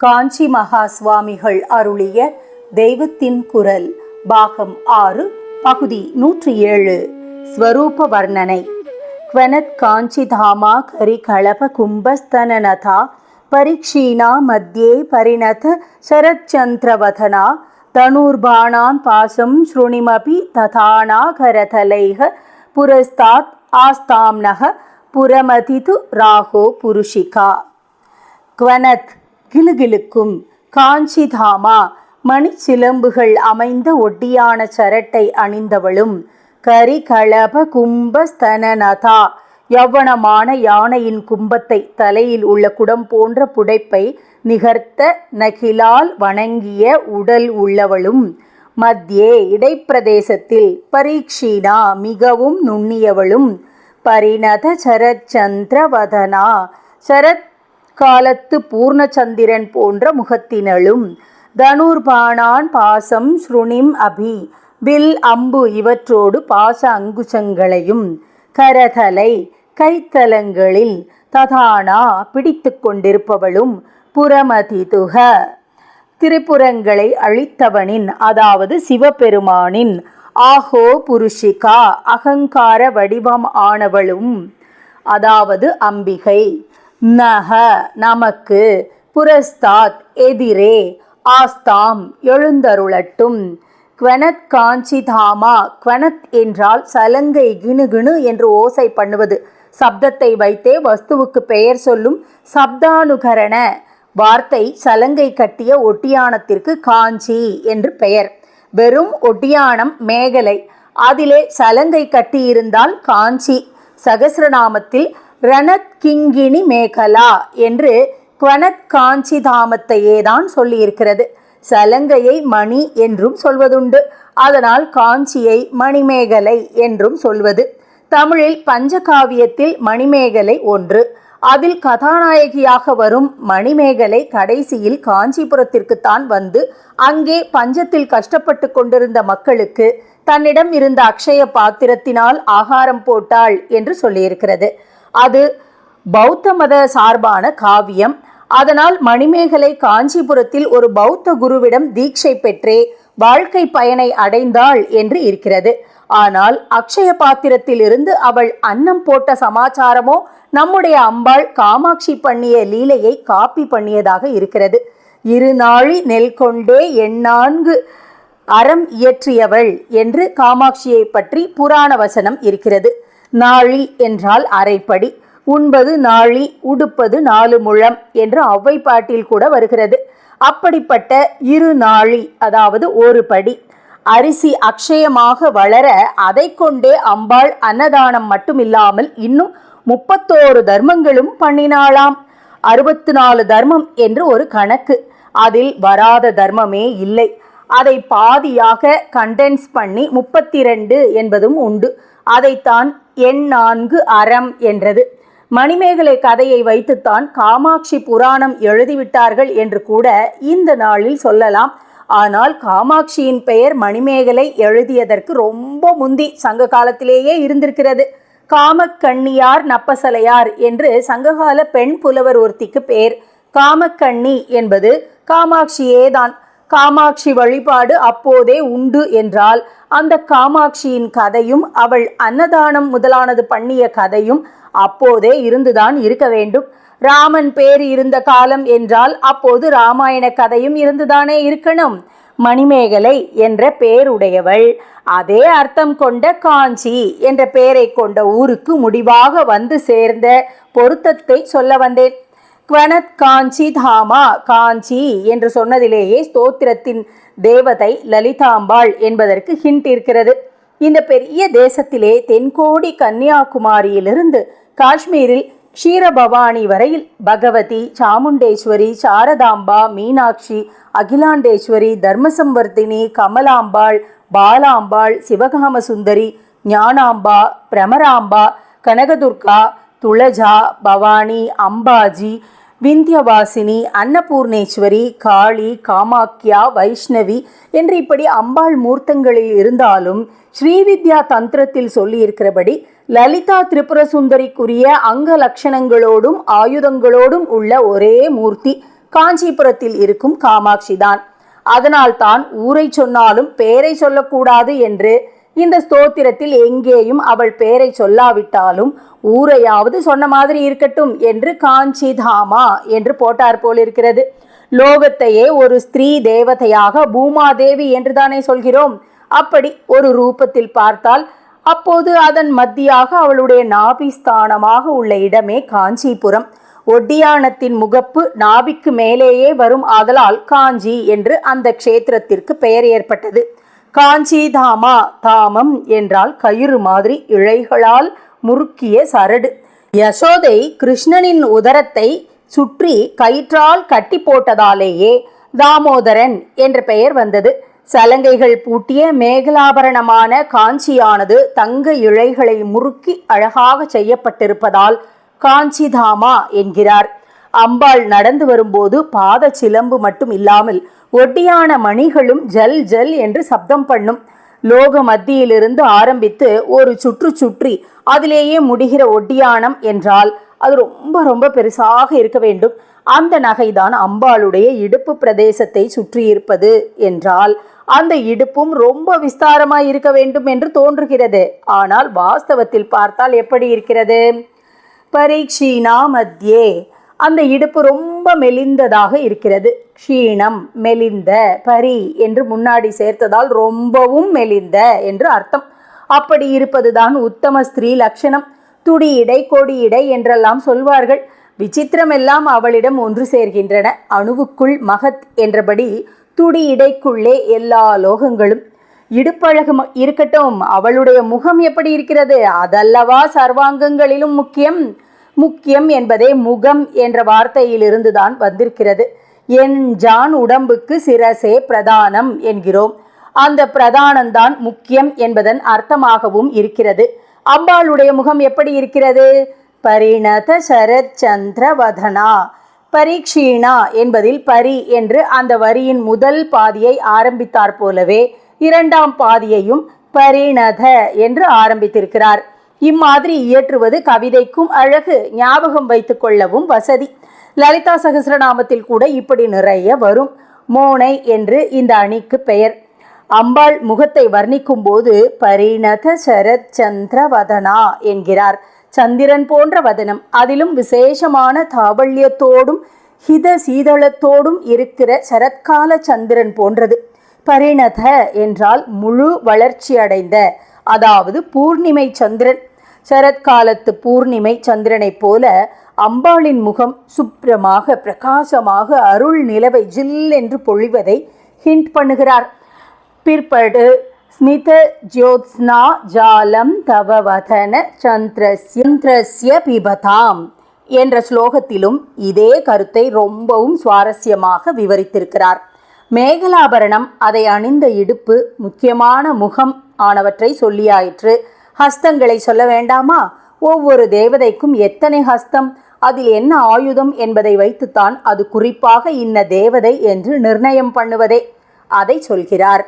காஞ்சி மகா சுவாமிகள் அருளிய தெய்வத்தின் குரல் பாகம் ஆறு பகுதி நூற்றி ஏழு ஸ்வரூப வர்ணனை க்வனத் காஞ்சி தாமா கரி கலப கும்பஸ்தனநதா பரீக்ஷீணா மத்தியே பரிணத சரச்சந்திரவதனா தனுர்பாணான் பாசம் ஸ்ருணிமபி ததானா கரதலைக புரஸ்தாத் ஆஸ்தாம்னக புரமதிது ராகோ புருஷிகா. க்வனத் கிலுகிலுக்கும் காஞ்சிதாமா மணிச்சிலம்புகள் அமைந்த ஒட்டியான சரட்டை அணிந்தவளும் கரிகளப கும்பஸ்தனநதா யௌவனமான யானையின் கும்பத்தை தலையில் உள்ள குடம் போன்ற புடைப்பை நிகர்த்த நகிலால் வணங்கிய உடல் உள்ளவளும் மத்தியே இடைப்பிரதேசத்தில் பரீக்ஷீனா மிகவும் நுண்ணியவளும் பரிணத சரச்சந்திரவதனா சரத் காலத்து பூர்ணச்சந்திரன் போன்ற முகத்தினளும் தனுர்பாணான் பாசம் ஸ்ருணிம் அபி வில் அம்பு இவற்றோடு பாச அங்குசங்களையும் கரதலை கைத்தலங்களில் ததானா பிடித்து கொண்டிருப்பவளும் புறமதிதுக திரிபுரங்களை அழித்தவனின் அதாவது சிவபெருமானின் ஆஹோ புருஷிகா அகங்கார வடிவம் ஆனவளும் அதாவது அம்பிகை. நக நமக்கு புரஸ்தாத் எதிரே ஆஸ்தாம் எழுந்தருளட்டும். குவனத் காஞ்சி தாமா குவனத் என்றால் சலங்கை கிணுகிணு என்று ஓசை பண்ணுவது. சப்தத்தை வைத்தே வஸ்துவுக்கு பெயர் சொல்லும் சப்தானுகரண வார்த்தை சலங்கை கட்டிய ஒட்டியானத்திற்கு காஞ்சி என்று பெயர். வெறும் ஒட்டியானம் மேகலை. அதிலே சலங்கை கட்டியிருந்தால் காஞ்சி. சகசிரநாமத்தில் ரணத் கிங்கினி மேகலா என்று குவனத் காஞ்சி தாமத்தையே தான் சொல்லியிருக்கிறது. சலங்கையை மணி என்றும் சொல்வதுண்டு. அதனால் காஞ்சியை மணிமேகலை என்றும் சொல்வது. தமிழில் பஞ்சகாவியத்தில் மணிமேகலை ஒன்று. அதில் கதாநாயகியாக வரும் மணிமேகலை கடைசியில் காஞ்சிபுரத்திற்குத்தான் வந்து அங்கே பஞ்சத்தில் கஷ்டப்பட்டு கொண்டிருந்த மக்களுக்கு தன்னிடம் இருந்த அக்ஷய பாத்திரத்தினால் ஆகாரம் போட்டாள் என்று சொல்லியிருக்கிறது. அது பௌத்த மத சார்பான காவியம். அதனால் மணிமேகலை காஞ்சிபுரத்தில் ஒரு பௌத்த குருவிடம் தீட்சை பெற்றே வாழ்க்கை பயனை அடைந்தாள் என்று இருக்கிறது. ஆனால் அக்ஷய பாத்திரத்திலிருந்து அவள் அன்னம் போட்ட சமாச்சாரமோ நம்முடைய அம்பாள் காமாட்சி பண்ணிய லீலையை காப்பி பண்ணியதாக இருக்கிறது. இருநாழி நெல் கொண்டே எண்ணான்கு அறம் இயற்றியவள் என்று காமாட்சியை பற்றி புராண வசனம் இருக்கிறது. நாழி என்றால் அரைப்படி. உண்பது நாழி உடுப்பது நாலு முழம் என்று ஒளவை பாட்டில் கூட வருகிறது. அப்படிப்பட்ட இரு நாழி அதாவது ஒரு படி. அரிசி அக்ஷயமாக வளர அதை கொண்டே அம்பாள் அன்னதானம் மட்டுமில்லாமல் இன்னும் முப்பத்தோரு தர்மங்களும் பண்ணினாளாம். அறுபத்து நாலு தர்மம் என்று ஒரு கணக்கு. அதில் வராத தர்மமே இல்லை. அதை பாதியாக கண்டென்ஸ் பண்ணி முப்பத்தி ரெண்டு என்பதும் உண்டு. அதைத்தான் எண் நான்கு அறம் என்றது. மணிமேகலை கதையை வைத்துத்தான் காமாட்சி புராணம் எழுதிவிட்டார்கள் என்று கூட இந்த நாளில் சொல்லலாம். ஆனால் காமாட்சியின் பெயர் மணிமேகலை எழுதியதற்கு ரொம்ப முந்தி சங்க காலத்திலேயே இருந்திருக்கிறது. காமக்கண்ணியார் நப்பசலையார் என்று சங்ககால பெண் புலவர் ஒருத்திக்கு பெயர். காமக்கண்ணி என்பது காமாட்சியேதான். காமாட்சி வழிபாடு அப்போதே உண்டு என்றால் அந்த காமாட்சியின் கதையும் அவள் அன்னதானம் முதலானது பண்ணிய கதையும் அப்போதே இருந்துதான் இருக்க வேண்டும். ராமன் பேர் இருந்த காலம் என்றால் அப்போது ராமாயண கதையும் இருந்துதானே இருக்கணும். மணிமேகலை என்ற பெயருடையவள் அதே அர்த்தம் கொண்ட காஞ்சி என்ற பெயரை கொண்ட ஊருக்கு முடிவாக வந்து சேர்ந்த பொருத்தத்தை சொல்ல வந்தேன். குவனத் காஞ்சி தாமா காஞ்சி என்று சொன்னதிலேயே ஸ்தோத்திரத்தின் தேவதை லலிதாம்பாள் என்பதற்கு ஹிண்ட் இருக்கிறது. இந்த பெரிய தேசத்திலே தென்கோடி கன்னியாகுமரியிலிருந்து காஷ்மீரில் க்ஷீரபவானி வரையில் பகவதி சாமுண்டேஸ்வரி சாரதாம்பா மீனாட்சி அகிலாண்டேஸ்வரி தர்மசம்வர்த்தினி கமலாம்பாள் பாலாம்பாள் சிவகாமசுந்தரி ஞானாம்பா பிரமராம்பா கனகதுர்கா துளஜா பவானி அம்பாஜி விந்தியவாசினி அன்னபூர்ணேஸ்வரி காளி காமாக்கியா வைஷ்ணவி என்று இப்படி அம்பாள் மூர்த்தங்களில் இருந்தாலும் ஸ்ரீவித்யா தந்திரத்தில் சொல்லியிருக்கிறபடி லலிதா திரிபுர சுந்தரிக்குரிய அங்க லட்சணங்களோடும் ஆயுதங்களோடும் உள்ள ஒரே மூர்த்தி காஞ்சிபுரத்தில் இருக்கும் காமாட்சி தான் அதனால் தான் ஊரை சொன்னாலும் பேரை சொல்லக்கூடாது என்று இந்த ஸ்தோத்திரத்தில் எங்கேயும் அவள் பெயரை சொல்லாவிட்டாலும் ஊரையாவது சொன்ன மாதிரி இருக்கட்டும் என்று காஞ்சி தாமா என்று போட்டார் போல் இருக்கிறது லோகத்தையே ஒரு ஸ்திரீ தேவதையாக பூமாதேவி என்று தானே சொல்கிறோம். அப்படி ஒரு ரூபத்தில் பார்த்தால் அப்போது அதன் மத்தியாக அவளுடைய நாபிஸ்தானமாக உள்ள இடமே காஞ்சிபுரம். ஒட்டியானத்தின் முகப்பு நாபிக்கு மேலேயே வரும் ஆதலால் காஞ்சி என்று அந்த க்ஷேத்திரத்திற்கு பெயர் ஏற்பட்டது. காஞ்சிதாமா தாமம் என்றால் கயிறு மாதிரி இழைகளால் முறுக்கிய சரடு. யசோதை கிருஷ்ணனின் உதரத்தை சுற்றி கயிற்றால் கட்டி போட்டதாலேயே தாமோதரன் என்ற பெயர் வந்தது. சலங்கைகள் பூட்டிய மேகலாபரணமான காஞ்சியானது தங்க இழைகளை முறுக்கி அழகாக செய்யப்பட்டிருப்பதால் காஞ்சிதாமா என்கிறார். அம்பாள் நடந்து வரும்போது பாத சிலம்பு மட்டும் இல்லாமல் ஒட்டியான மணிகளும் ஜல் ஜல் என்று சப்தம் பண்ணும். லோக மத்தியிலிருந்து ஆரம்பித்து ஒரு சுற்று சுற்றி அதிலேயே முடிகிற ஒட்டியானம் என்றால் அது ரொம்ப ரொம்ப பெருசாக இருக்க வேண்டும். அந்த நகைதான் அம்பாளுடைய இடுப்பு பிரதேசத்தை சுற்றி இருப்பது என்றால் அந்த இடுப்பும் ரொம்ப விஸ்தாரமாய் இருக்க வேண்டும் என்று தோன்றுகிறது. ஆனால் வாஸ்தவத்தில் பார்த்தால் எப்படி இருக்கிறது? பரீட்சீனா மத்தியே அந்த இடுப்பு ரொம்ப மெலிந்ததாக இருக்கிறது. க்ஷீணம் மெலிந்த பரி என்று முன்னாடி சேர்த்ததால் ரொம்பவும் மெலிந்த என்று அர்த்தம். அப்படி இருப்பதுதான் உத்தம ஸ்திரீ லட்சணம். துடி இடை கொடி இடை என்றெல்லாம் சொல்வார்கள். விசித்திரமெல்லாம் அவளிடம் ஒன்று சேர்கின்றன. அணுவுக்குள் மகத் என்றபடி துடி இடைக்குள்ளே எல்லா லோகங்களும். இடுப்பழகு ம- இருக்கட்டும். அவளுடைய முகம் எப்படி இருக்கிறது? அதல்லவா சர்வாங்கங்களிலும் முக்கியம். முக்கியம் என்பதே முகம் என்ற வார்த்தையிலிருந்து தான் வந்திருக்கிறது. என் ஜான் உடம்புக்கு சிரசே பிரதானம் என்கிறோம். அந்த பிரதானம்தான் முக்கியம் என்பதன் அர்த்தமாகவும் இருக்கிறது. அம்பாளுடைய முகம் எப்படி இருக்கிறது? பரிணத சரத் சந்திரவதனா. பரீட்சீணா என்பதில் பரி என்று அந்த வரியின் முதல் பாதியை ஆரம்பித்தார் போலவே இரண்டாம் பாதியையும் பரிணத என்று ஆரம்பித்திருக்கிறார். இம்மாதிரி இயற்றுவது கவிதைக்கும் அழகு ஞாபகம் வைத்துக் கொள்ளவும் வசதி. லலிதா சகசிரநாமத்தில் கூட இப்படி நிறைய வரும். மோனை என்று இந்த அணிக்கு பெயர். அம்பாள் முகத்தை வர்ணிக்கும் போது பரிணத சரத் சந்திர வதனா என்கிறார். சந்திரன் போன்ற வதனம். அதிலும் விசேஷமான தாவல்யத்தோடும் ஹித சீதளத்தோடும் இருக்கிற சரத்கால சந்திரன் போன்றது. பரிணத என்றால் முழு வளர்ச்சி அடைந்த அதாவது பூர்ணிமை சந்திரன். சரத்காலத்து பூர்ணிமை சந்திரனைப் போல அம்பாளின் முகம் சுப்ரமாக பிரகாசமாக அருள் நிலவை ஜில் என்று பொழிவதை ஹிண்ட் பண்ணுகிறார். பிற்படு ஸ்மித ஜோத்ஸ்னா ஜாலம் தவவதன சந்திரஸ்ய பிபதாம் என்ற ஸ்லோகத்திலும் இதே கருத்தை ரொம்பவும் சுவாரஸ்யமாக விவரித்திருக்கிறார். மேகலாபரணம் அதை அணிந்த இடுப்பு முக்கியமான முகம் ஆனவற்றை சொல்லியாயிற்று. ஹஸ்தங்களை சொல்ல வேண்டாமா? ஒவ்வொரு தேவதைக்கும் எத்தனை ஹஸ்தம்? அதில் என்ன ஆயுதம் என்பதை வைத்துத்தான் அது குறிப்பாக இன்ன தேவதை என்று நிர்ணயம் பண்ணுவதே. அதை சொல்கிறார்.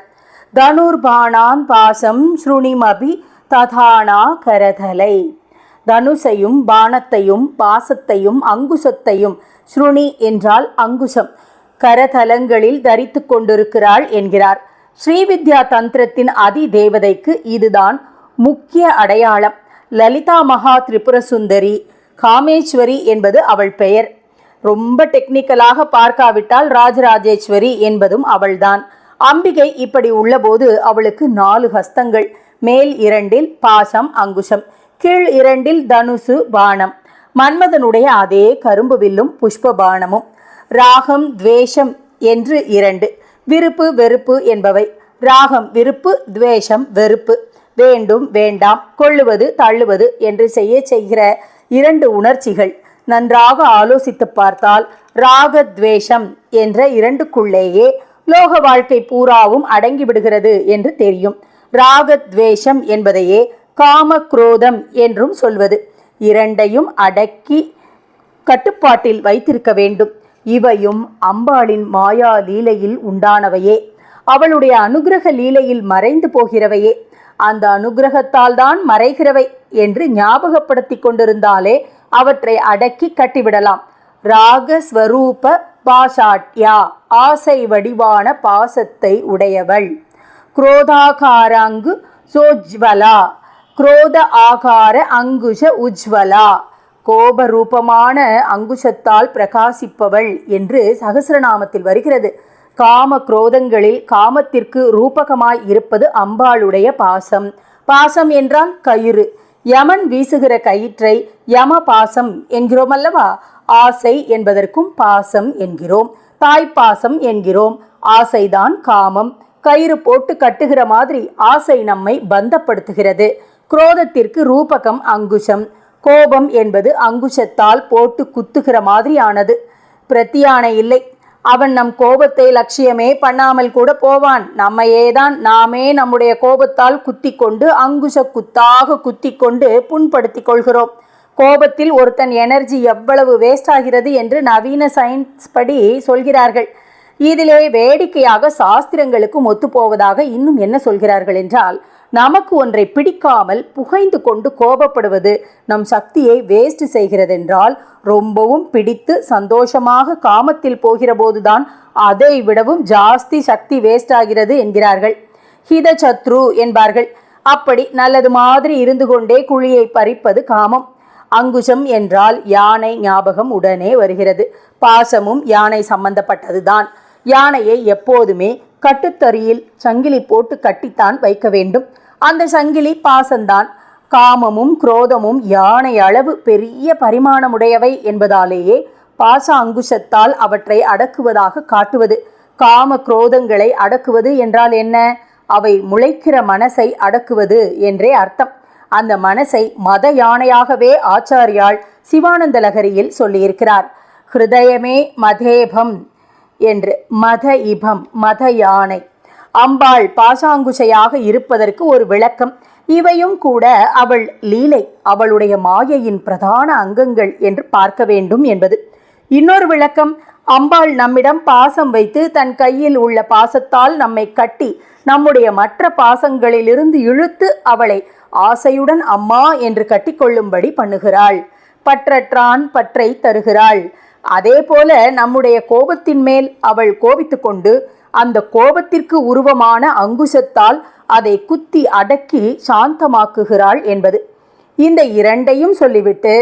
தனுர்பாணான் பாசம் ஸ்ருணிமபி ததானா கரதலை. தனுசையும் பாணத்தையும் பாசத்தையும் அங்குசத்தையும் ஸ்ருணி என்றால் அங்குசம். கரதலங்களில் தரித்து கொண்டிருக்கிறாள் என்கிறார். ஸ்ரீவித்யா தந்திரத்தின் அதி தேவதைக்கு இதுதான் முக்கிய அடையாளம். லலிதா மகா திரிபுர சுந்தரி காமேஸ்வரி என்பது அவள் பெயர். ரொம்ப டெக்னிக்கலாக பார்க்காவிட்டால் ராஜராஜேஸ்வரி என்பதும் அவள்தான். அம்பிகை இப்படி உள்ளபோது அவளுக்கு நாலு ஹஸ்தங்கள் மேல் இரண்டில் பாசம் அங்குஷம் கீழ் இரண்டில் தனுசு பாணம் மன்மதனுடைய அதே கரும்பு வில்லும் புஷ்ப பாணமும் ராகம் துவேஷம் என்று இரண்டு. விருப்பு வெறுப்பு என்பவை. ராகம் விருப்பு துவேஷம் வெறுப்பு. வேண்டும் வேண்டாம் கொள்ளுவது தள்ளுவது என்று செய்ய செய்கிற இரண்டு உணர்ச்சிகள். நன்றாக ஆலோசித்து பார்த்தால் ராகத்வேஷம் என்ற இரண்டுக்குள்ளேயே லோக வாழ்க்கை பூராவும் அடங்கிவிடுகிறது என்று தெரியும். ராகத்வேஷம் என்பதையே காம குரோதம் என்றும் சொல்வது. இரண்டையும் அடக்கி கட்டுப்பாட்டில் வைத்திருக்க வேண்டும். இவையும் அம்பாளின் மாயா லீலையில் உண்டானவையே. அவளுடைய அனுக்கிரக லீலையில் மறைந்து போகிறவையே. அந்த அனுகிரகத்தால் தான் மறைகிறவை என்று ஞாபகப்படுத்தி கொண்டிருந்தாலே அவற்றை அடக்கி கட்டிவிடலாம். ராகஸ்வரூப பாஷாட்யா ஆசை வடிவான பாசத்தை உடையவள். குரோதாகாராங்கு சோஜ்வலா குரோத ஆகார அங்குஷ உஜ்வலா. கோபரூபமான அங்குஷத்தால் பிரகாசிப்பவள் என்று சகசிரநாமத்தில் வருகிறது. காம குரோதங்களில் காமத்திற்கு ரூபகமாய் இருப்பது அம்பாளுடைய பாசம். பாசம் என்றால் கயிறு. யமன் வீசுகிற கயிற்றை யம பாசம் என்கிறோம் அல்லவா? ஆசை என்பதற்கும் பாசம் என்கிறோம். தாய்ப்பாசம் என்கிறோம். ஆசைதான் காமம். கயிறு போட்டு கட்டுகிற மாதிரி ஆசை நம்மை பந்தப்படுத்துகிறது. குரோதத்திற்கு ரூபகம் அங்குஷம். கோபம் என்பது அங்குஷத்தால் போட்டு குத்துகிற மாதிரியானது. பிரத்தியானை இல்லை. அவன் நம் கோபத்தை லட்சியமே பண்ணாமல் கூட போவான். நம்மையே தான் நாமே நம்முடைய கோபத்தால் குத்தி கொண்டு அங்குஷ குத்தாக குத்தி கொண்டு புண்படுத்தி கொள்கிறோம். கோபத்தில் ஒருத்தன் எனர்ஜி எவ்வளவு வேஸ்ட் ஆகிறது என்று நவீன சயின்ஸ் படி சொல்கிறார்கள். இதிலே வேடிக்கையாக சாஸ்திரங்களுக்கும் ஒத்துப்போவதாக இன்னும் என்ன சொல்கிறார்கள் என்றால் நமக்கு ஒன்றை பிடிக்காமல் புகைந்து கொண்டு கோபப்படுவது நம் சக்தியை வேஸ்ட் செய்கிறதென்றால் ரொம்பவும் பிடித்து சந்தோஷமாக காமத்தில் போகிறபோதுதான் அதை விடவும் ஜாஸ்தி சக்தி வேஸ்ட் ஆகிறது என்கிறார்கள். ஹித சத்ரு என்பார்கள். அப்படி நல்லது மாதிரி இருந்து கொண்டே குழியை பறிப்பது காமம். அங்குஷம் என்றால் யானை ஞாபகம் உடனே வருகிறது. பாசமும் யானை சம்பந்தப்பட்டதுதான். யானையை எப்போதுமே கட்டுத்தறியில் சங்கிலி போட்டு கட்டித்தான் வைக்க வேண்டும். அந்த சங்கிலி பாசந்தான். காமமும் குரோதமும் யானை அளவு பெரிய பரிமாணமுடையவை என்பதாலேயே பாச அங்குஷத்தால் அவற்றை அடக்குவதாக காட்டுவது. காம குரோதங்களை அடக்குவது என்றால் என்ன? அவை முளைக்கிற மனசை அடக்குவது என்றே அர்த்தம். அந்த மனசை மத யானையாகவே ஆச்சாரியால் சிவானந்த லகரியில் சொல்லியிருக்கிறார். ஹிருதயமே மதேபம் என்று மத இபம் மத யானை. அம்பாள் பாசாங்குஷையாக இருப்பதற்கு ஒரு விளக்கம். இவையும் கூட அவள் லீலை அவளுடைய மாயையின் பிரதான அங்கங்கள் என்று பார்க்க வேண்டும் என்பது. இன்னொரு விளக்கம் அம்பாள் நம்மிடம் பாசம் வைத்து தன் கையில் உள்ள பாசத்தால் நம்மை கட்டி நம்முடைய மற்ற பாசங்களிலிருந்து இழுத்து அவளை ஆசையுடன் அம்மா என்று கட்டிக்கொள்ளும்படி பண்ணுகிறாள். பற்றற்றான் பற்றை தருகிறாள். அதே போல நம்முடைய கோபத்தின் மேல் அவள் கோபித்துக்கொண்டு அந்த கோபத்திற்கு உருவமான அங்குசத்தால் அதை குத்தி அடக்கி சாந்தமாக்குகிறாள் என்பது. இந்த இரண்டையும் சொல்லிவிட்டு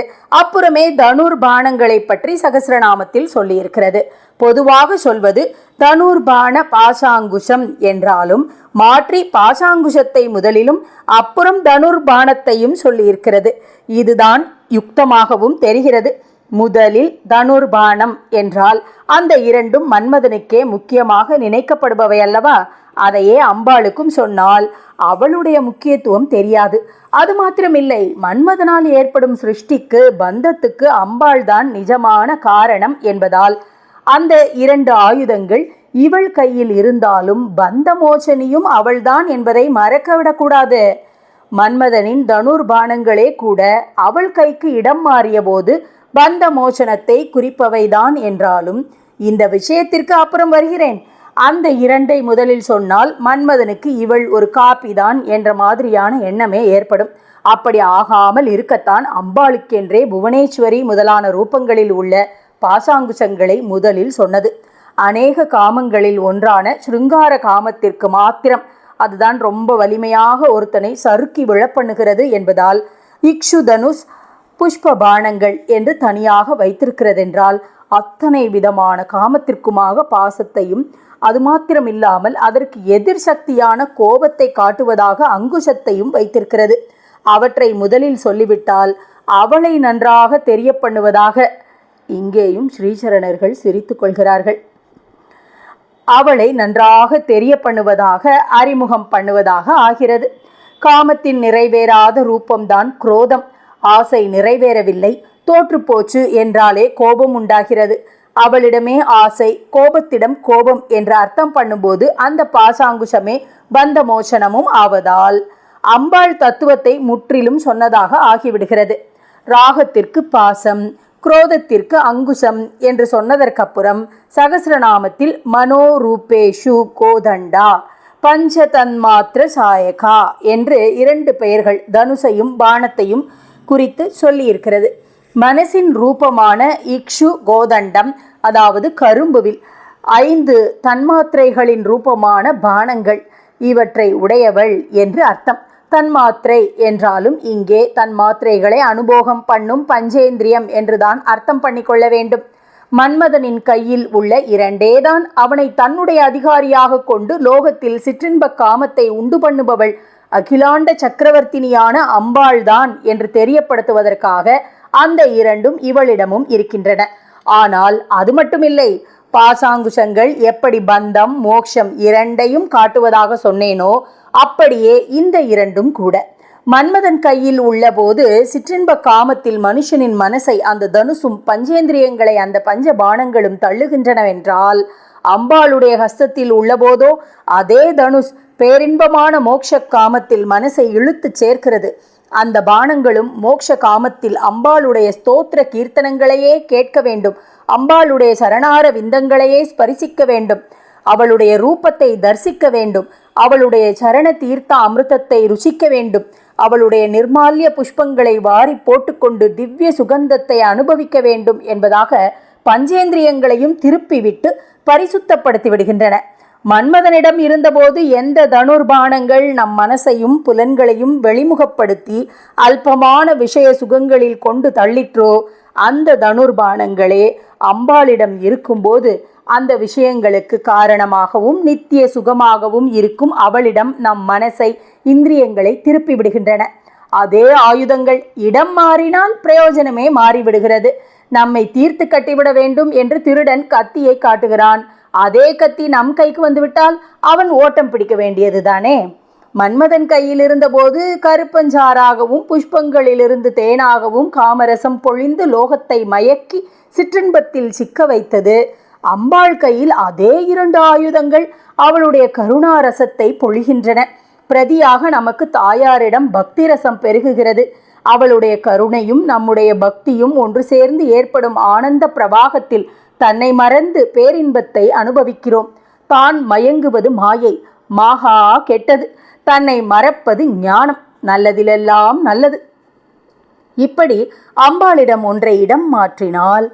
அப்புறமே தனுர் பானங்களை பற்றி சகசிரநாமத்தில் சொல்லியிருக்கிறது. பொதுவாக சொல்வது தனுர்பான பாசாங்குஷம் என்றாலும் மாற்றி பாசாங்குஷத்தை முதலிலும் அப்புறம் தனுர்பானத்தையும் சொல்லியிருக்கிறது. இதுதான் யுக்தமாகவும் தெரிகிறது. முதலில் தனுர்பானம் என்றால் அந்த இரண்டும் மன்மதனுக்கே முக்கியமாக நினைக்கப்படுபவை அல்லவா? அதையே அம்பாளுக்கும் சொன்னால் அவளுடைய முக்கியத்துவம் தெரியாது. அது மாத்திரமில்லை மன்மதனால் ஏற்படும் சிருஷ்டிக்கு பந்தத்துக்கு அம்பாள் தான் நிஜமான காரணம் என்பதால் அந்த இரண்டு ஆயுதங்கள் இவள் கையில் இருந்தாலும் பந்த மோசனியும் அவள்தான் என்பதை மறக்கவிடக்கூடாது. மன்மதனின் தனுர்பானங்களே கூட அவள் கைக்கு இடம் மாறிய போது பந்த மோசனத்தை குறிப்பவைதான் என்றாலும் இந்த விஷயத்திற்கு அப்புறம் வருகிறேன். அந்த இரண்டை முதலில் சொன்னால் மன்மதனுக்கு இவள் ஒரு காப்பிதான் என்ற மாதிரியான எண்ணமே ஏற்படும். அப்படி ஆகாமல் இருக்கத்தான் அம்பாளுக்கென்றே புவனேஸ்வரி முதலான ரூபங்களில் உள்ள பாசாங்குசங்களை முதலில் சொன்னது. அநேக காமங்களில் ஒன்றான சுருங்கார காமத்திற்கு மாத்திரம் அதுதான் ரொம்ப வலிமையாக ஒருத்தனை சறுக்கி விழப்பண்ணுகிறது என்பதால் இக்ஷு தனுஷ் புஷ்ப பானங்கள் என்று தனியாக வைத்திருக்கிறதென்றால் அத்தனை விதமான காமத்திற்குமாக பாசத்தையும் அது மாத்திரமில்லாமல் அதற்கு எதிர் சக்தியான கோபத்தை காட்டுவதாக அங்குஷத்தையும் வைத்திருக்கிறது. அவற்றை முதலில் சொல்லிவிட்டால் அவளை நன்றாக தெரிய பண்ணுவதாக இங்கேயும் ஸ்ரீசரணர்கள் சிரித்து கொள்கிறார்கள். அவளை நன்றாக தெரிய பண்ணுவதாக அறிமுகம் பண்ணுவதாக ஆகிறது. காமத்தின் நிறைவேறாத ரூபம்தான் குரோதம். ஆசை நிறைவேறவில்லை. தோற்றுப்போச்சு என்றாலே கோபம் உண்டாகிறது. அவளிடமே ஆசை கோபத்திடம் கோபம் என்று அர்த்தம் பண்ணும்போது அந்த பாசாங்குஷமே பந்த மோசனமும் ஆவதால் அம்பாள் தத்துவத்தை முற்றிலும் சொன்னதாக ஆகிவிடுகிறது. ராகத்திற்கு பாசம் குரோதத்திற்கு அங்குசம் என்று சொன்னதற்கப்புறம் சகசிரநாமத்தில் மனோரூபேஷு கோதண்டா பஞ்ச தன்மாத்திர சாயகா என்று இரண்டு பெயர்கள் தனுசையும் பானத்தையும் குறித்து சொல்லியிருக்கிறது. மனசின் ரூபமான இக்ஷு கோதண்டம் அதாவது கரும்புவில் ஐந்து தன்மாத்திரைகளின் ரூபமான பானங்கள் இவற்றை உடையவள் என்று அர்த்தம். தன்மாத்திரை என்றாலும் இங்கே தன்மாத்திரைகளை அனுபோகம் பண்ணும் பஞ்சேந்திரியம் என்றுதான் அர்த்தம் பண்ணிக்கொள்ள வேண்டும். மன்மதனின் கையில் உள்ள இரண்டேதான் அவனை தன்னுடைய அதிகாரியாக கொண்டு லோகத்தில் சிற்றின்ப காமத்தை உண்டு பண்ணுபவள் அகிலாண்ட சக்கரவர்த்தினியான அம்பாள்தான் என்று தெரியப்படுத்துவதற்காக அந்த இரண்டும் இவளிடமும் இருக்கின்றன. ஆனால் அது மட்டுமில்லை பாசாங்குஷங்கள் எப்படி பந்தம் மோக்ஷம் இரண்டையும் காட்டுவதாக சொன்னேனோ அப்படியே இந்த இரண்டும் கூட. மன்மதன் கையில் உள்ளபோது சிற்றின்ப காமத்தில் மனுஷனின் மனசை அந்த தனுசும் பஞ்சேந்திரியங்களை அந்த பஞ்ச பானங்களும் தள்ளுகின்றனவென்றால் அம்பாளுடைய ஹஸ்தத்தில் உள்ளபோதோ அதே தனுஷ் பேரின்பமான மோட்ச காமத்தில் மனசை இழுத்துச் சேர்க்கிறது. அந்த பானங்களும் மோட்ச காமத்தில் அம்பாளுடைய ஸ்தோத்திர கீர்த்தனங்களையே கேட்க வேண்டும். அம்பாளுடைய சரணார விந்தங்களையே ஸ்பரிசிக்க வேண்டும். அவளுடைய ரூபத்தை தரிசிக்க வேண்டும். அவளுடைய சரண தீர்த்த அமிர்தத்தை ருசிக்க வேண்டும். அவளுடைய நிர்மால்ய புஷ்பங்களை வாரி போட்டுக்கொண்டு திவ்ய சுகந்தத்தை அனுபவிக்க வேண்டும் என்பதாக பஞ்சேந்திரியங்களையும் திருப்பிவிட்டு பரிசுத்தப்படுத்தி விடுகின்றன. மன்மதனிடம் இருந்தபோது எந்த தனுர்பானங்கள் நம் மனசையும் புலன்களையும் வெளிமுகப்படுத்தி அல்பமான விஷய சுகங்களில் கொண்டு தள்ளிற்றோ அந்த தனுர்பானங்களே அம்பாளிடம் இருக்கும்போது அந்த விஷயங்களுக்கு காரணமாகவும் நித்திய சுகமாகவும் இருக்கும் அவளிடம் நம் மனசை இந்திரியங்களை திருப்பி விடுகின்றன அதே ஆயுதங்கள் இடம் மாறினால் பிரயோஜனமே மாறிவிடுகிறது. நம்மை தீர்த்து கட்டிவிட வேண்டும் என்று திருடன் கத்தியை காட்டுகிறான். அதே கத்தி நம் கைக்கு வந்துவிட்டால் அவன் ஓட்டம் பிடிக்க வேண்டியதுதானே? மன்மதன் கையில் இருந்தபோது கருப்பஞ்சாராகவும் புஷ்பங்களிலிருந்து தேனாகவும் காமரசம் பொழிந்து லோகத்தை மயக்கி சிற்றின்பத்தில் சிக்க வைத்தது. அம்பாள் கையில் அதே இரண்டு ஆயுதங்கள் அவளுடைய கருணாரசத்தை பொழிகின்றன. பிரதியாக நமக்கு தாயாரிடம் பக்தி ரசம் பெருகுகிறது. அவளுடைய கருணையும் நம்முடைய பக்தியும் ஒன்று சேர்ந்து ஏற்படும் ஆனந்த பிரவாகத்தில் தன்னை மறந்து பேரின்பத்தை அனுபவிக்கிறோம். தான் மயங்குவது மாயை மாகா கெட்டது. தன்னை மறப்பது ஞானம் நல்லதிலெல்லாம் நல்லது. இப்படி அம்பாளிடம் ஒன்றை இடம் மாற்றினால்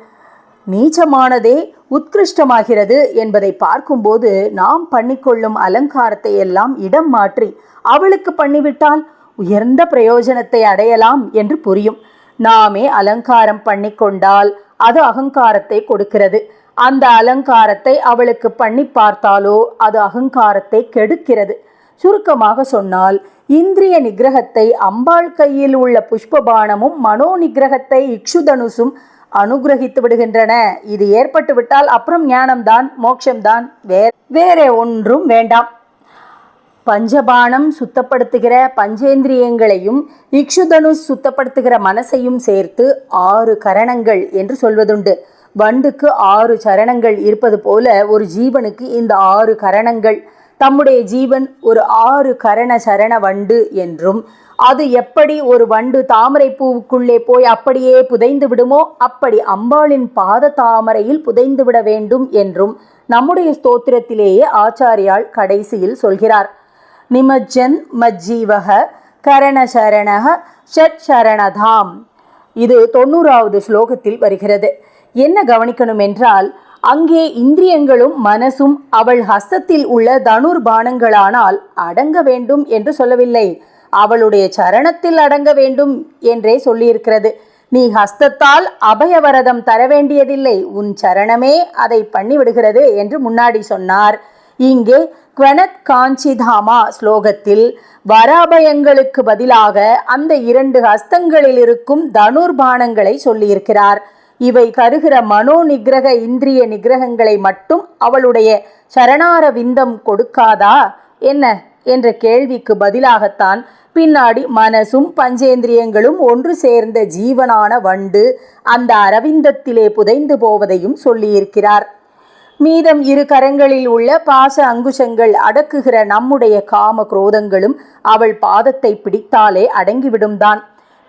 நீச்சமானதே உத்கிருஷ்டமாகிறது என்பதை பார்க்கும்போது நாம் பண்ணிக்கொள்ளும் அலங்காரத்தை எல்லாம் இடம் மாற்றி அவளுக்கு பண்ணிவிட்டால் உயர்ந்த பிரயோஜனத்தை அடையலாம் என்று புரியும். நாமே அலங்காரம் பண்ணிக்கொண்டால் அது அகங்காரத்தை கொடுக்கிறது. அந்த அலங்காரத்தை அவளுக்கு பண்ணி பார்த்தாலோ அது அகங்காரத்தை கெடுக்கிறது. சுருக்கமாக சொன்னால் இந்திரிய நிகிரகத்தை அம்பாள் கையில் உள்ள புஷ்பபானமும் மனோ நிகிரகத்தை இக்ஷுதனுசும் அனுகிரகித்து விடுகின்றன. இது ஏற்பட்டு விட்டால் அப்புறம் ஞானம்தான் மோட்சம்தான் வேற வேறே ஒன்றும் வேண்டாம். பஞ்சபானம் சுத்தப்படுத்துகிற பஞ்சேந்திரியங்களையும் இக்ஷுதனுஷ் சுத்தப்படுத்துகிற மனசையும் சேர்த்து ஆறு கரணங்கள் என்று சொல்வதுண்டு. வண்டுக்கு ஆறு சரணங்கள் இருப்பது போல ஒரு ஜீவனுக்கு இந்த ஆறு கரணங்கள். தம்முடைய ஜீவன் ஒரு ஆறு கரண சரண வண்டு என்றும் அது எப்படி ஒரு வண்டு தாமரை பூவுக்குள்ளே போய் அப்படியே புதைந்து விடுமோ அப்படி அம்பாளின் பாத தாமரையில் புதைந்து விட வேண்டும் என்றும் நம்முடைய ஸ்தோத்திரத்திலேயே ஆச்சாரியால் கடைசியில் சொல்கிறார். நிமஜ்ஜன் மஜ்ஜீவக கரணசரணக ஷட் சரணதாம் இது தொண்ணூறாவது ஸ்லோகத்தில் வருகிறது. என்ன கவனிக்கணும் என்றால் அங்கே இந்திரியங்களும் மனசும் அவள் ஹஸ்தத்தில் உள்ள தனுர் பானங்களானால் அடங்க வேண்டும் என்று சொல்லவில்லை. அவளுடைய சரணத்தில் அடங்க வேண்டும் என்றே சொல்லியிருக்கிறது. நீ ஹஸ்தத்தால் அபயவரதம் தர வேண்டியதில்லை. உன் சரணமே அதை பண்ணிவிடுகிறது என்று முன்னாடி சொன்னார். இங்கே குவனத் காஞ்சிதாமா ஸ்லோகத்தில் வராபயங்களுக்கு பதிலாக அந்த இரண்டு ஹஸ்தங்களில் இருக்கும் தனுர்பானங்களை சொல்லியிருக்கிறார். இவை கருகிற மனோ நிகிரக இந்திரிய நிகிரகங்களை மட்டும் அவளுடைய சரணார விந்தம் கொடுக்காதா? என்ன? என்ற கேள்விக்கு பதிலாகத்தான் பின்னாடி மனசும் பஞ்சேந்திரியங்களும் ஒன்று சேர்ந்த ஜீவனான வண்டு அந்த அரவிந்தத்திலே புதைந்து போவதையும் சொல்லியிருக்கிறார். மீதம் இரு கரங்களில் உள்ள பாச அங்குஷங்கள் அடக்குகிற நம்முடைய காம குரோதங்களும் அவள் பாதத்தை பிடித்தாலே அடங்கிவிடும் தான்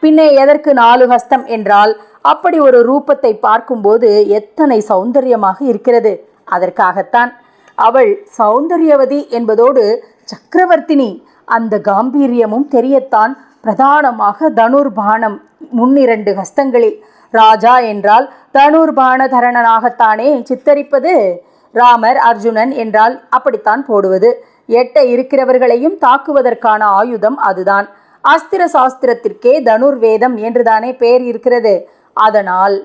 பின்னே எதற்கு நாலு ஹஸ்தம் என்றால் அப்படி ஒரு ரூபத்தை பார்க்கும்போது எத்தனை சௌந்தரியமாக இருக்கிறது. அதற்காகத்தான். அவள் சௌந்தரியவதி என்பதோடு சக்கரவர்த்தினி அந்த காம்பீரியமும் தெரியத்தான். பிரதானமாக தனுர்பானம் முன்னிரண்டு ஹஸ்தங்களில் ராஜா என்றால் தனுர்பாணதரணனாகத்தானே சித்தரிப்பது? ராமர் அர்ஜுனன் என்றால் அப்படித்தான் போடுவது. எட்ட இருக்கிறவர்களையும் தாக்குவதற்கான ஆயுதம் அதுதான். அஸ்திர சாஸ்திரத்திற்கே தனுர்வேதம் என்றுதானே பெயர் இருக்கிறது. அதனால்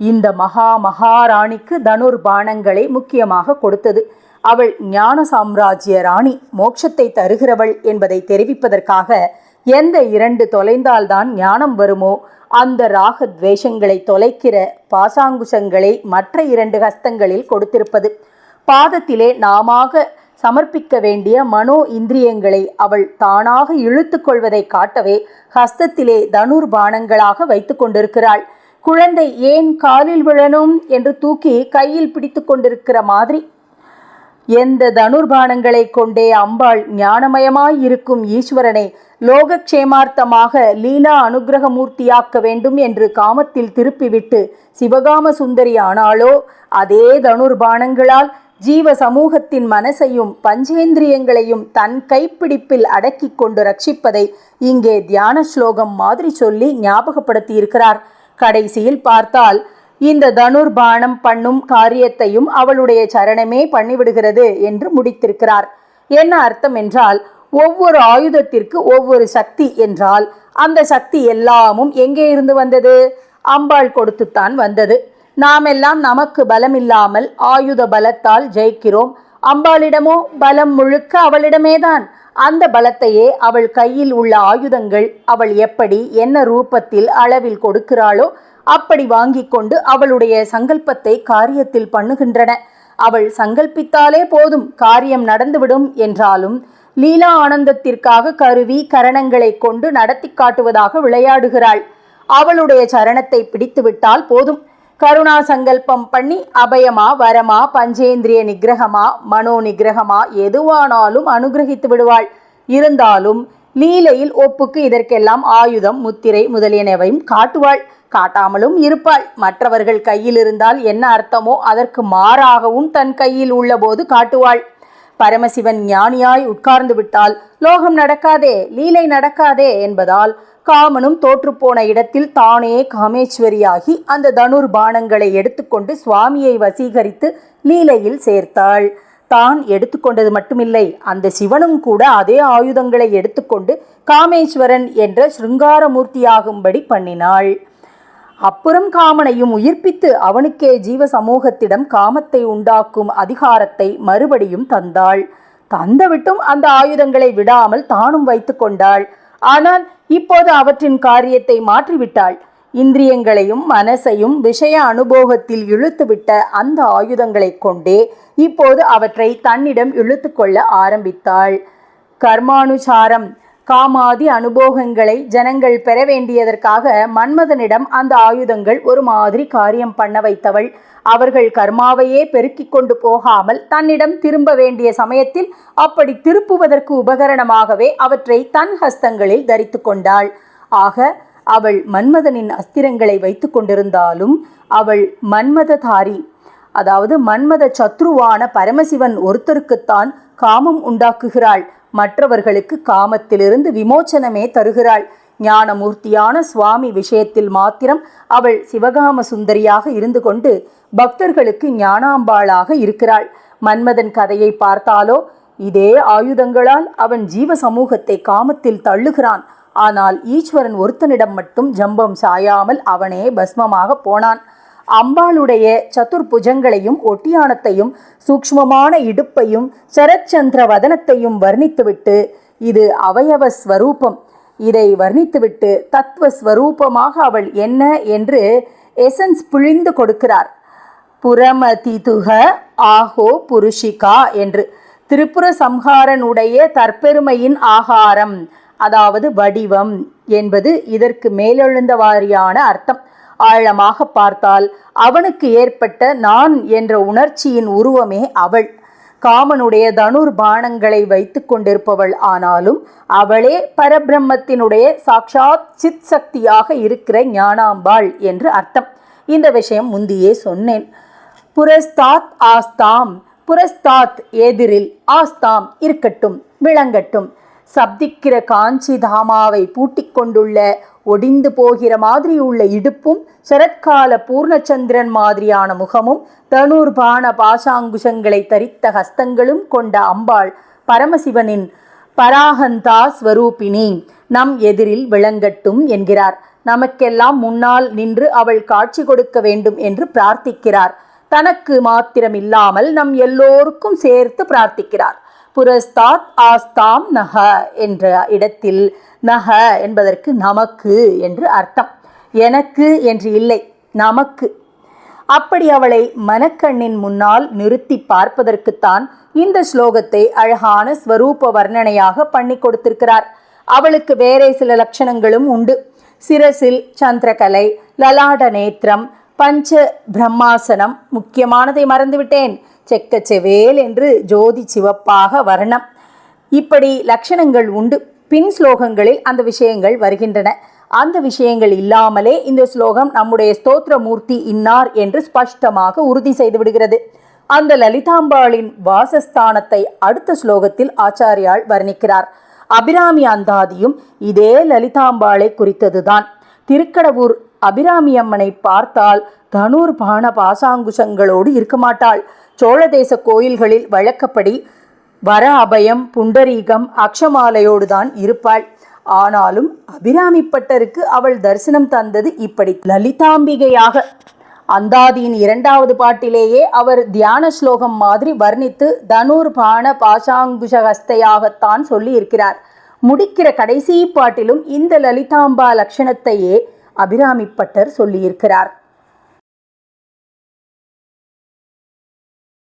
இந்த மகா மகாராணிக்கு தனுர் பானங்களை முக்கியமாக கொடுத்தது. அவள் ஞான சாம்ராஜ்ய ராணி மோட்சத்தை தருகிறவள் என்பதை தெரிவிப்பதற்காக எந்த இரண்டு தொலைந்தால்தான் ஞானம் வருமோ? அந்த ராகத்வேஷங்களை தொலைக்கிற பாசாங்குசங்களை மற்ற இரண்டு ஹஸ்தங்களில் கொடுத்திருப்பது. பாதத்திலே நாமாக சமர்ப்பிக்க வேண்டிய மனோ இந்திரியங்களை அவள் தானாக இழுத்து கொள்வதை காட்டவே ஹஸ்தத்திலே தனுர் பானங்களாக வைத்து கொண்டிருக்கிறாள். குழந்தை ஏன் காலில் விழணும் என்று தூக்கி கையில் பிடித்து கொண்டிருக்கிற மாதிரி எந்த தனுர்பானங்களை கொண்டே அம்பாள் ஞானமயமாயிருக்கும் ஈஸ்வரனை லோகக்ஷேமார்த்தமாக லீலா அனுகிரகமூர்த்தியாக்க வேண்டும் என்று காமத்தில் திருப்பிவிட்டு சிவகாம சுந்தரி ஆனாலோ அதே தனுர்பானங்களால் ஜீவ சமூகத்தின் மனசையும் பஞ்சேந்திரியங்களையும் தன் கைப்பிடிப்பில் அடக்கி கொண்டு ரட்சிப்பதை இங்கே தியான ஸ்லோகம் மாதிரி சொல்லி ஞாபகப்படுத்தியிருக்கிறார். கடைசியில் பார்த்தால் இந்த தனுர்பானம் பண்ணும் காரியத்தையும் அவளுடைய சரணமே பண்ணிவிடுகிறது என்று முடித்திருக்கிறார். என்ன அர்த்தம் என்றால் ஒவ்வொரு ஆயுதத்திற்கு ஒவ்வொரு சக்தி என்றால் அந்த சக்தி எல்லாமும் எங்கே இருந்து வந்தது? அம்பாள் கொடுத்துத்தான் வந்தது. நாமெல்லாம் நமக்கு பலம் இல்லாமல் ஆயுத பலத்தால் ஜெயிக்கிறோம். அம்பாளிடமோ பலம் முழுக்க அவளிடமேதான். அந்த பலத்தையே அவள் கையில் உள்ள ஆயுதங்கள் அவள் எப்படி என்ன ரூபத்தில் அளவில் கொடுக்கிறாளோ அப்படி வாங்கி கொண்டு அவளுடைய சங்கல்பத்தை காரியத்தில் பண்ணுகின்றன. அவள் சங்கல்பித்தாலே போதும் காரியம் நடந்துவிடும் என்றாலும் லீலா ஆனந்தத்திற்காக கருவி கரணங்களை கொண்டு நடத்தி காட்டுவதாக விளையாடுகிறாள். அவளுடைய சரணத்தை பிடித்துவிட்டால் போதும். கருணா சங்கல்பம் பண்ணி அபயமா வரமா பஞ்சேந்திரிய நிகிரகமா மனோ நிகிரகமா எதுவானாலும் அனுகிரகித்து விடுவாள். இருந்தாலும் லீலையில் ஒப்புக்கு இதற்கெல்லாம் ஆயுதம் முத்திரை முதலியனவையும் காட்டுவாள். காட்டாமலும் இருப்பாள். மற்றவர்கள் கையில் இருந்தால் என்ன அர்த்தமோ அதற்கு மாறாகவும் தன் கையில் உள்ளபோது காட்டுவாள். பரமசிவன் ஞானியாய் உட்கார்ந்து விட்டால் லோகம் நடக்காதே லீலை நடக்காதே என்பதால் காமனும் தோற்றுப்போன இடத்தில் தானே காமேஸ்வரியாகி அந்த தனுர் பானங்களை எடுத்துக்கொண்டு சுவாமியை வசீகரித்து லீலையில் சேர்த்தாள். தான் எடுத்துக்கொண்டது மட்டுமில்லை அந்த சிவனும் கூட அதே ஆயுதங்களை எடுத்துக்கொண்டு காமேஸ்வரன் என்ற சிருங்காரமூர்த்தியாகும்படி பண்ணினாள். அப்புறம் காமனையும் உயிர்ப்பித்து அவனுக்கே ஜீவ சமூகத்திடம் காமத்தை உண்டாக்கும் அதிகாரத்தை மறுபடியும் தந்தாள். தந்தவிட்டும் அந்த ஆயுதங்களை விடாமல் தானும் வைத்து கொண்டாள். ஆனால் இப்போது அவற்றின் காரியத்தை மாற்றிவிட்டாள். இந்திரியங்களையும் மனசையும் விஷய அனுபோகத்தில் இழுத்துவிட்ட அந்த ஆயுதங்களை கொண்டே இப்போது அவற்றை தன்னிடம் இழுத்து கொள்ள ஆரம்பித்தாள். கர்மானுசாரம் காமாதி அனுபோகங்களை ஜனங்கள் பெற வேண்டியதற்காக மன்மதனிடம் அந்த ஆயுதங்கள் ஒரு மாதிரி காரியம் பண்ண வைத்தவள். அவர்கள் கர்மாவையே பெருக்கிக் கொண்டு போகாமல் தன்னிடம் திரும்ப வேண்டிய சமயத்தில் அப்படி திருப்புவதற்கு உபகரணமாகவே அவற்றை தன் ஹஸ்தங்களில் தரித்து கொண்டாள். ஆக அவள் மன்மதனின் அஸ்திரங்களை வைத்து கொண்டிருந்தாலும் அவள் மன்மததாரி அதாவது மன்மத சத்ருவான பரமசிவன் ஒருத்தருக்குத்தான் காமம் உண்டாக்குகிறாள். மற்றவர்களுக்கு காமத்திலிருந்து விமோச்சனமே தருகிறாள். ஞானமூர்த்தியான சுவாமி விஷயத்தில் மாத்திரம் அவள் சிவகாம சுந்தரியாக இருந்து கொண்டு பக்தர்களுக்கு ஞானாம்பாளாக இருக்கிறாள். மன்மதன் கதையை பார்த்தாலோ இதே ஆயுதங்களால் அவன் ஜீவ சமூகத்தை காமத்தில் தள்ளுகிறான். ஆனால் ஈஸ்வரன் ஒருத்தனிடம் மட்டும் ஜம்பம் சாயாமல் அவனே பஸ்மமாக போனான். அம்பாளுடைய சதுர்புஜங்களையும் ஒட்டியானத்தையும் சூக்ஷ்மமான இடுப்பையும் சரச்சந்திர வதனத்தையும் வர்ணித்துவிட்டு இது அவயவ ஸ்வரூபம். இதை வர்ணித்துவிட்டு தத்துவ ஸ்வரூபமாக அவள் என்ன என்று எசன்ஸ் பிழிந்து கொடுக்கிறார். புறமதிதுக ஆஹோ புருஷிகா என்று. திரிபுர சம்ஹாரனுடைய தற்பெருமையின் ஆகாரம் அதாவது வடிவம் என்பது இதற்கு மேலெழுந்த வாரியான அர்த்தம். ஆழமாக பார்த்தால் அவனுக்கு ஏற்பட்ட நான் என்ற உணர்ச்சியின் உருவமே அவள். காமனுடைய தனுர் பானங்களை வைத்து கொண்டிருப்பவள் ஆனாலும் அவளே பரபிரம்மத்தினுடைய சாக்ஷாத் சித் சக்தியாக இருக்கிற ஞானாம்பாள் என்று அர்த்தம். இந்த விஷயம் முந்தியே சொன்னேன். புரஸ்தாத் ஆஸ்தாம் புரஸ்தாத் எதிரில் ஆஸ்தாம் இருக்கட்டும் விளங்கட்டும். சப்திக்கிற காஞ்சி தாமாவை பூட்டிக் கொண்டுள்ள ஒடிந்து போகிற மாதிரி உள்ள இடுப்பும் சரத்கால பூர்ணச்சந்திரன் மாதிரியான முகமும் தனுர்பான பாசாங்குஷங்களை தரித்த ஹஸ்தங்களும் கொண்ட அம்பாள் பரமசிவனின் பராகந்தா ஸ்வரூபிணி நம் எதிரில் விளங்கட்டும் என்கிறார். நமக்கெல்லாம் முன்னால் நின்று அவள் காட்சி கொடுக்க வேண்டும் என்று பிரார்த்திக்கிறார். தனக்கு மாத்திரமில்லாமல் நம் எல்லோருக்கும் சேர்த்து பிரார்த்திக்கிறார். புரஸ்தாத் ஆஸ்தாம் நக என்ற இடத்தில் நக என்பதற்கு நமக்கு என்று அர்த்தம். எனக்கு என்று இல்லை நமக்கு. அப்படி அவளை மனக்கண்ணின் முன்னால் நிறுத்தி பார்ப்பதற்குத்தான் இந்த ஸ்லோகத்தை அழகான ஸ்வரூப வர்ணனையாக பண்ணி கொடுத்திருக்கிறார். அவளுக்கு வேறே சில லட்சணங்களும் உண்டு. சிரசில் சந்திரகலை லலாட நேத்திரம் பஞ்ச பிரம்மாசனம் முக்கியமானதை மறந்துவிட்டேன். செக்க செவேல் என்று ஜோதி சிவப்பாக வர்ணம். இப்படி லட்சணங்கள் உண்டு. பின் ஸ்லோகங்களில் அந்த விஷயங்கள் வருகின்றன. அந்த விஷயங்கள் இல்லாமலே இந்த ஸ்லோகம் நம்முடைய ஸ்தோத்திர மூர்த்தி இன்னார் என்று ஸ்பஷ்டமாக உறுதி செய்து விடுகிறது. அந்த லலிதாம்பாளின் வாசஸ்தானத்தை அடுத்த ஸ்லோகத்தில் ஆச்சாரியால் வர்ணிக்கிறார். அபிராமி அந்தாதியும் இதே லலிதாம்பாளை குறித்ததுதான். திருக்கடவூர் அபிராமி அம்மனை பார்த்தால் தனூர் பான பாசாங்குஷங்களோடு இருக்க மாட்டாள் சோழ தேச கோயில்களில் வழக்கப்படி வர அபயம் புண்டரீகம் அக்ஷமாலையோடு தான் இருப்பாள். ஆனாலும் அபிராமி பட்டருக்கு அவள் தரிசனம் தந்தது இப்படி. லலிதாம்பிகையாக அந்தாதியின் இரண்டாவது பாட்டிலேயே அவர் தியான ஸ்லோகம் மாதிரி வர்ணித்து தனுர் பான பாசாங்குஷஹஸ்தையாகத்தான் சொல்லி இருக்கிறார் முடிக்கிற கடைசி பாட்டிலும் இந்த லலிதாம்பா லட்சணத்தையே அபிராமிப்பட்டர் சொல்லியிருக்கிறார்.